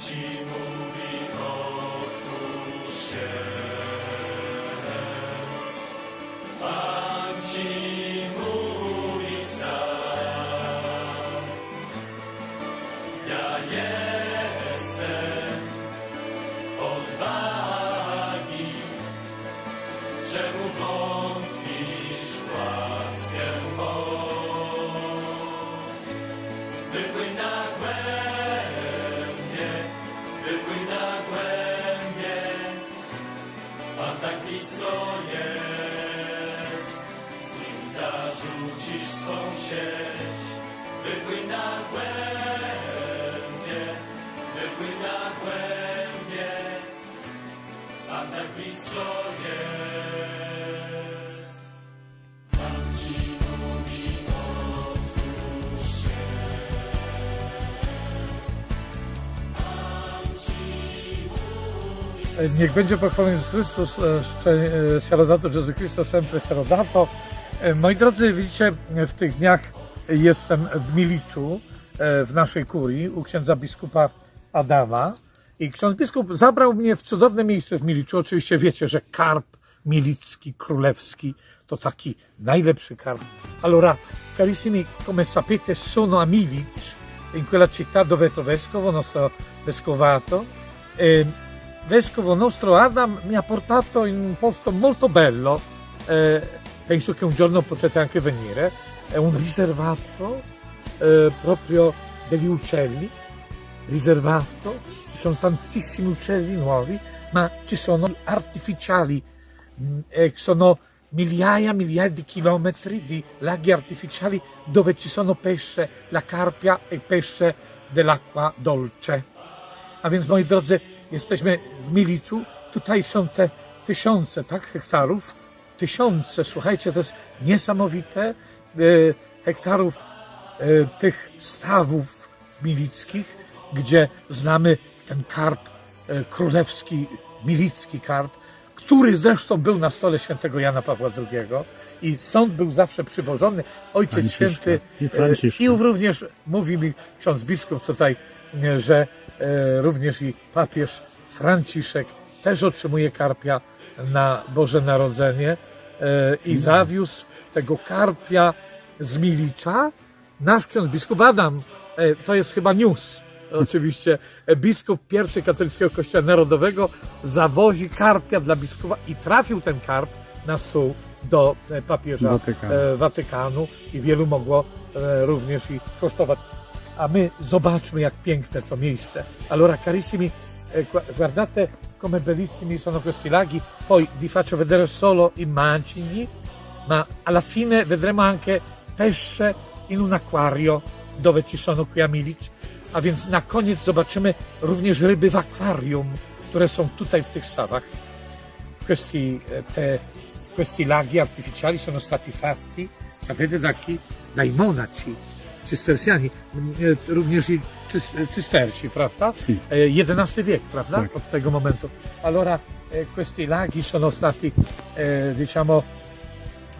ci mówi otwórz się. Pan ci mówi sam. Ja jestem odwagi. Czemu wątpisz Pan tak blisko jest. Pan ci mówi, otwórz się. Niech będzie pochwalony Jezus Chrystus, e, e, Sarodato Jezu Cristo, sempre Sarodato. E, Moi drodzy, widzicie, w tych dniach jestem w Miliczu, w naszej kurii, u księdza biskupa Adama. I ksiądz biskup zabrał mnie w cudowne miejsce w Miliczu. Oczywiście wiecie, że karp milicki, królewski, to taki najlepszy karp. Allora, carissimi, come sapete, sono a Milic, in quella città dove è vescovo, nostro vescovato. E vescovo nostro Adam mi ha portato in un posto molto bello, eh, penso che un giorno potete anche venire, è un riservato eh, proprio degli uccelli, riservato, ci sono tantissimi uccelli nuovi, ma ci sono artificiali, mh, e sono migliaia migliaia di chilometri di laghi artificiali dove ci sono pesce, la carpia e pesce dell'acqua dolce. A więc moi drodzy, jesteśmy w Miliczu. Tutaj są te tysiące tak, hektarów. Tysiące, słuchajcie, to jest niesamowite. E, hektarów e, tych stawów milickich, gdzie znamy ten karp e, królewski, milicki karp, który zresztą był na stole świętego Jana Pawła II i stąd był zawsze przywożony Ojciec Franciszka Święty i e, Franciszka. i również mówi mi ksiądz biskup tutaj, e, że również i papież Franciszek też otrzymuje karpia na Boże Narodzenie i zawiózł tego karpia z Milicza nasz ksiądz biskup Adam. To jest chyba news. Oczywiście biskup pierwszy katolickiego kościoła narodowego zawozi karpia dla biskupa i trafił ten karp na stół do e, papieża Watykanu. e, Watykanu i wielu mogło e, również i skosztować. A my zobaczmy, jak piękne to miejsce. Allora, carissimi, gu- guardate come bellissimi sono questi laghi. Poi vi faccio vedere solo immagini, ma alla fine vedremo anche pesce in un acquario dove ci sono qui a Milic. A więc na koniec zobaczymy również ryby w akwarium, które są tutaj w tych stawach. Questi, eh, te, questi laghi artificiali sono stati fatti, sapete da chi? Dai monaci cystersiani, e, również i cys- cysterci, prawda? Sì. E, XI wiek, prawda? Tak. Od tego momentu. Allora, questi laghi sono stati, eh, diciamo,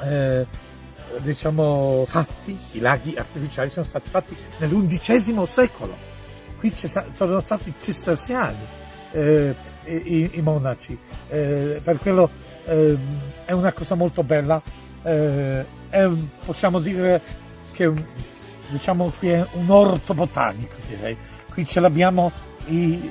eh, diciamo, fatti, i laghi artificiali sono stati fatti nell'undicesimo secolo. Qui ci sono stati cisterciani, eh, i, i monaci. Eh, per quello ehm, è una cosa molto bella. eh, è possiamo dire che diciamo qui è un orto botanico direi. Qui ce l'abbiamo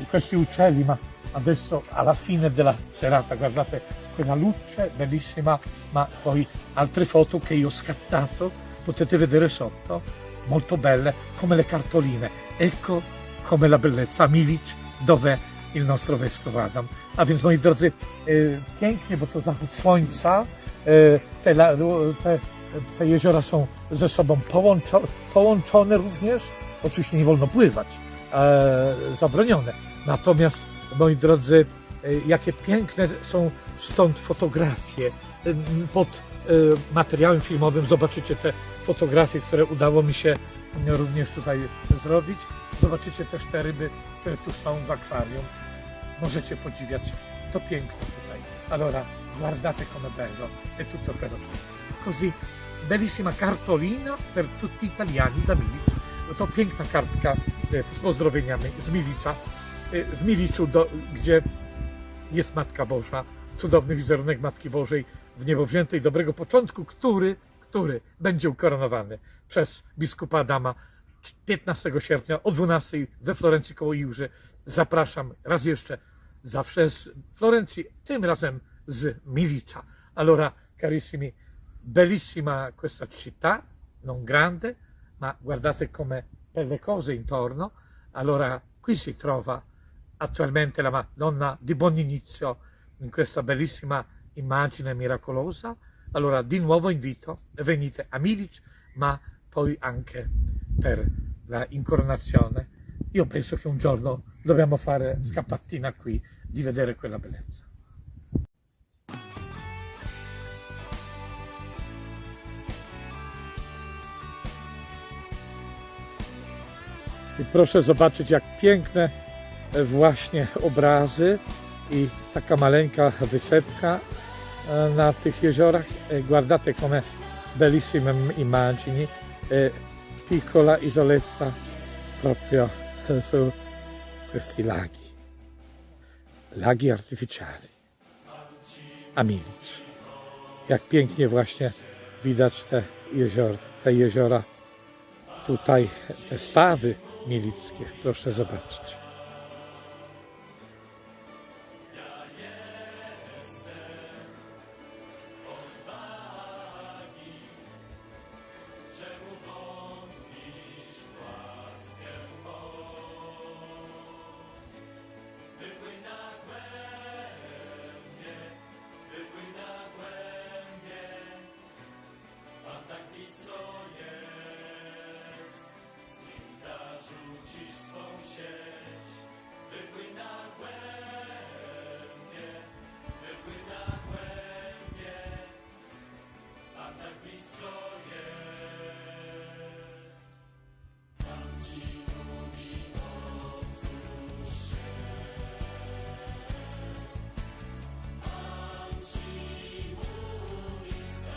questi uccelli, ma adesso alla fine della serata guardate quella luce bellissima, ma poi altre foto che io ho scattato, potete vedere sotto, molto belle, come le cartoline. Ecco come la bellezza Milic, dove il nostro vescovo Adam. A więc moi drodzy, pięknie, bo to zachód słońca, te, te, te jeziora są ze sobą połączo, połączone również. Oczywiście nie wolno pływać, e, zabronione. Natomiast, moi drodzy, e, jakie piękne są stąd fotografie. E, Pod e, materiałem filmowym zobaczycie te fotografie, które udało mi się również tutaj zrobić. Zobaczycie też te ryby, które tu są w akwarium. Możecie podziwiać to piękne tutaj. Allora, guardate come bello, è tutto quello. Così, bellissima cartolina per tutti italiani da Milic. To piękna kartka z pozdrowieniami z Milicza. Y, w Miliczu, do, gdzie jest Matka Boża, cudowny wizerunek Matki Bożej w niebo wziętej dobrego początku, który, który będzie ukoronowany przez biskupa Adama 15 sierpnia o 12 we Florencji koło Jurzy. Zapraszam raz jeszcze, zawsze z Florencji, tym razem z Milicza. Allora, carissimi, bellissima questa città, non grande, ma guardate come le cose intorno. Allora, qui si trova attualmente la Madonna di Buon Inizio in questa bellissima immagine miracolosa. Allora, di nuovo invito, venite a Milic, ma poi anche per la incoronazione. Io penso che un giorno dobbiamo fare scappatina qui di vedere quella bellezza. I proszę zobaczyć, jak piękne właśnie obrazy i taka maleńka wysepka e, na tych jeziorach. E, Guardate come bellissime immagini. E, Piccola isoletta proprio su questi laghi. Laghi artyficiali. A Milic. Jak pięknie właśnie widać te jeziora, te jeziora tutaj, te stawy milickie. Proszę zobaczyć.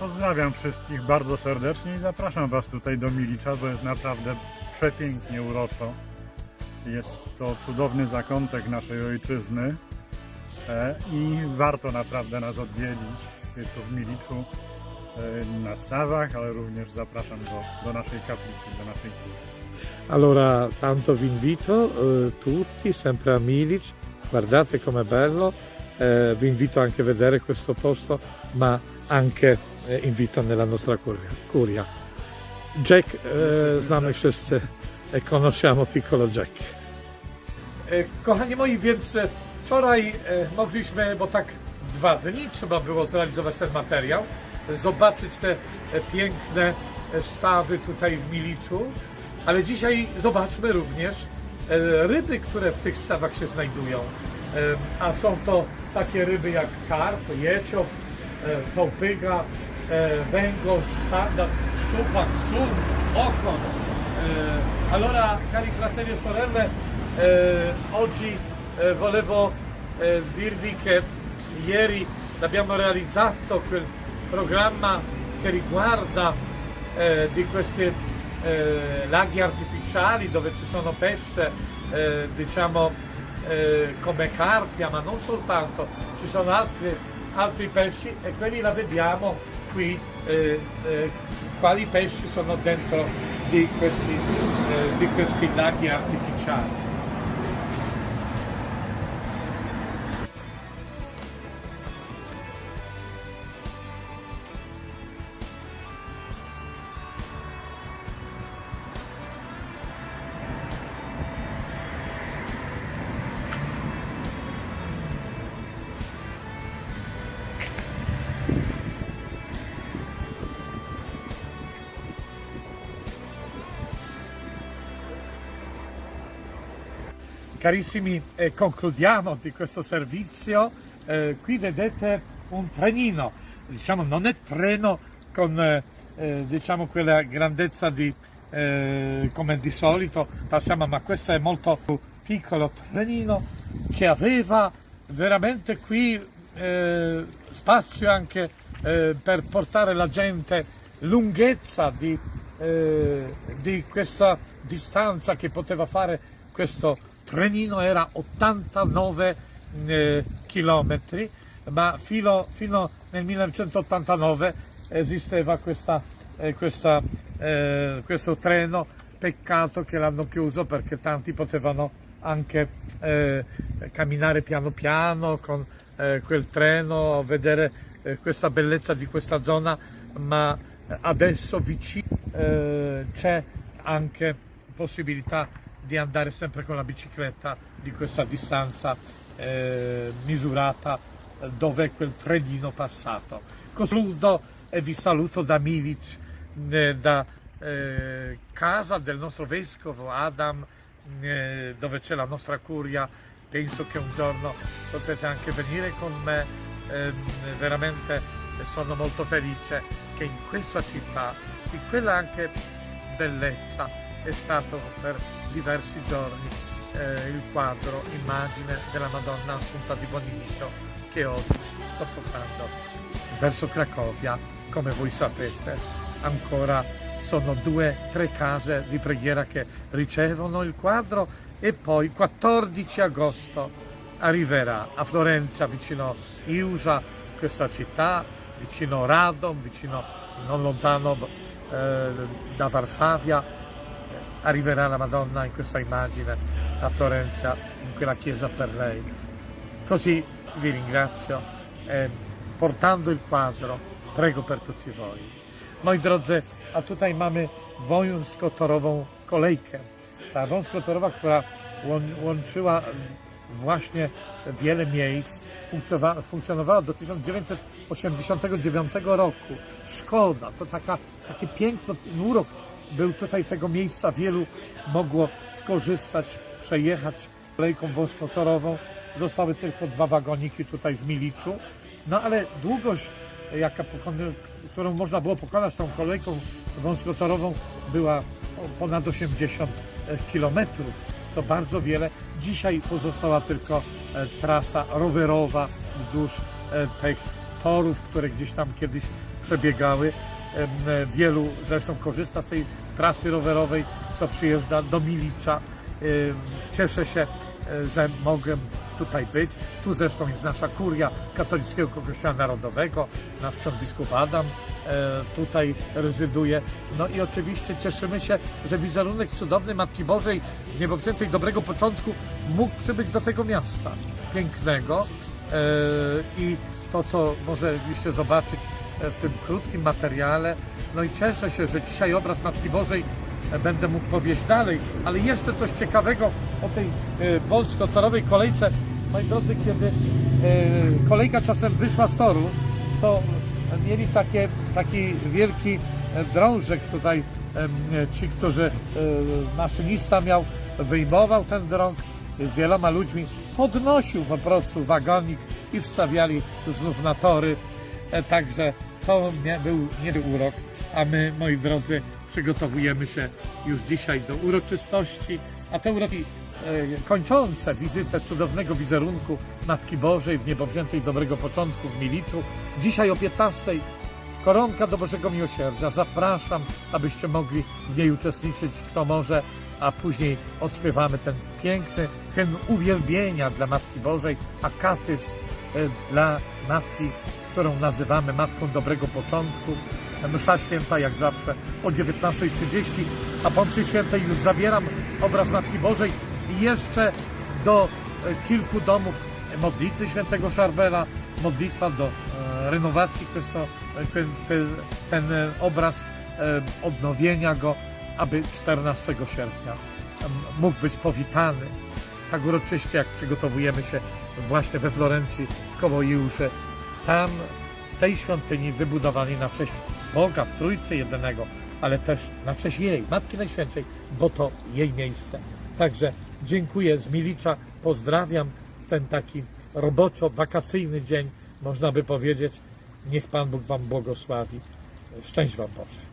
Pozdrawiam wszystkich bardzo serdecznie i zapraszam Was tutaj do Milicza, bo jest naprawdę przepięknie uroczo. Jest to cudowny zakątek naszej ojczyzny e, i warto naprawdę nas odwiedzić. Jest to w Miliczu e, na stawach, ale również zapraszam do, do naszej kaplicy, do naszej kury. Allora, tanto vi invito eh, tutti sempre a Milic, guardate com'è bello, eh, vi invito anche a vedere questo posto, ma anche eh, invito nella nostra curia. Jack, eh, znamy wszyscy, e conosciamo piccolo Jack. E, Kochani moi, więc e, wczoraj e, mogliśmy, bo tak dwa dni trzeba było zrealizować ten materiał, e, zobaczyć te e, piękne e, stawy tutaj w Miliczu, ale dzisiaj zobaczmy również e, ryby, które w tych stawach się znajdują. E, A są to takie ryby jak karp, jeciop, e, tołpyga, e, węgorz, sarda, szczupak, sól, okon. Eh, allora, cari fratelli e sorelle, eh, oggi eh, volevo eh, dirvi che ieri abbiamo realizzato quel programma che riguarda eh, di questi eh, laghi artificiali dove ci sono pesce, eh, diciamo, eh, come carpia, ma non soltanto, ci sono altri, altri pesci e quelli la vediamo qui, eh, eh, quali pesci sono dentro di questi, eh, di questi laghi artificiali. Carissimi, eh, concludiamo di questo servizio. Eh, qui vedete un trenino, diciamo non è treno con eh, eh, diciamo quella grandezza di, eh, come di solito passiamo, ma questo è molto piccolo trenino che aveva veramente qui eh, spazio anche per portare la gente, lunghezza di, di questa distanza che poteva fare questo trenino era 89 eh, chilometri, ma fino, fino nel 1989 esisteva questa, eh, questa, eh, questo treno, peccato che l'hanno chiuso perché tanti potevano anche eh, camminare piano piano con eh, quel treno, vedere questa bellezza di questa zona, ma adesso vicino c'è anche possibilità di andare sempre con la bicicletta di questa distanza eh, misurata eh, dove quel trenino passato. Concludo e vi saluto da Milic, eh, da eh, casa del nostro vescovo Adam, dove c'è la nostra curia. Penso che un giorno potete anche venire con me. Ehm, veramente sono molto felice che in questa città, di quella anche bellezza, è stato per diversi giorni eh, il quadro, immagine della Madonna Assunta di Bonifacio che oggi sto portando verso Cracovia, come voi sapete, ancora sono due, tre case di preghiera che ricevono il quadro e poi 14 agosto arriverà a Florenza, vicino Iusa, questa città, vicino Radom, vicino non lontano eh, da Varsavia, arriverà la Madonna in questa immagine a Florenza, in quella chiesa per lei. Così vi ringrazio e portando il quadro prego per tutti voi. Moi drodzy, a tutaj mamy wąskotorową kolejkę. Ta wąskotorowa, która łą- łączyła właśnie wiele miejsc, funkcjonowa- funkcjonowała do 1989 roku. Szkoda, to taka, takie piękno, ten urok był tutaj tego miejsca, wielu mogło skorzystać, przejechać kolejką wąskotorową. Zostały tylko dwa wagoniki tutaj w Miliczu. No ale długość, jaka którą można było pokonać tą kolejką wąskotorową, była ponad 80 kilometrów. To bardzo wiele. Dzisiaj pozostała tylko e, trasa rowerowa wzdłuż e, tych torów, które gdzieś tam kiedyś przebiegały. E, Wielu zresztą korzysta z tej trasy rowerowej, kto przyjeżdża do Milicza. Cieszę się, e, że mogę tutaj być. Tu zresztą jest nasza kuria Katolickiego Kościoła Narodowego, nasz ksiądz biskup Adam e, tutaj rezyduje. No i oczywiście cieszymy się, że wizerunek cudowny Matki Bożej w niebowziętej dobrego początku mógł przybyć do tego miasta pięknego i to, co możecie zobaczyć w tym krótkim materiale. No i cieszę się, że dzisiaj obraz Matki Bożej e, będę mógł powieść dalej, ale jeszcze coś ciekawego o tej e, polsko-torowej kolejce. Moi drodzy, kiedy e, kolejka czasem wyszła z toru, to mieli takie, taki wielki e, drążek tutaj, ci, którzy e, maszynista miał, wyjmował ten drąg z wieloma ludźmi, podnosił po prostu wagonik i wstawiali znów na tory. E, Także to był niezły urok, a my, moi drodzy, przygotowujemy się już dzisiaj do uroczystości, a te uroki e, kończące wizytę cudownego wizerunku Matki Bożej w niebowziętej dobrego początku w Miliczu. Dzisiaj o 15 Koronka do Bożego Miłosierdzia. Zapraszam, abyście mogli w niej uczestniczyć, kto może, a później odśpiewamy ten piękny hymn uwielbienia dla Matki Bożej, akatyst e, dla Matki, którą nazywamy Matką Dobrego Początku. Msza święta jak zawsze o 19.30, a po mszy świętej już zabieram obraz Matki Bożej jeszcze do e, kilku domów modlitwy świętego Szarbela, modlitwa do e, renowacji e, ten, obraz odnowienia go, aby 14 sierpnia mógł być powitany tak uroczyście, jak przygotowujemy się właśnie we Florencji koło Jusze. Tam, w tej świątyni wybudowanej na cześć Boga w Trójcy Jedynego, ale też na cześć jej, Matki Najświętszej, bo to jej miejsce. Także dziękuję z Milicza, pozdrawiam ten taki roboczo-wakacyjny dzień, można by powiedzieć. Niech Pan Bóg Wam błogosławi. Szczęść Wam Boże.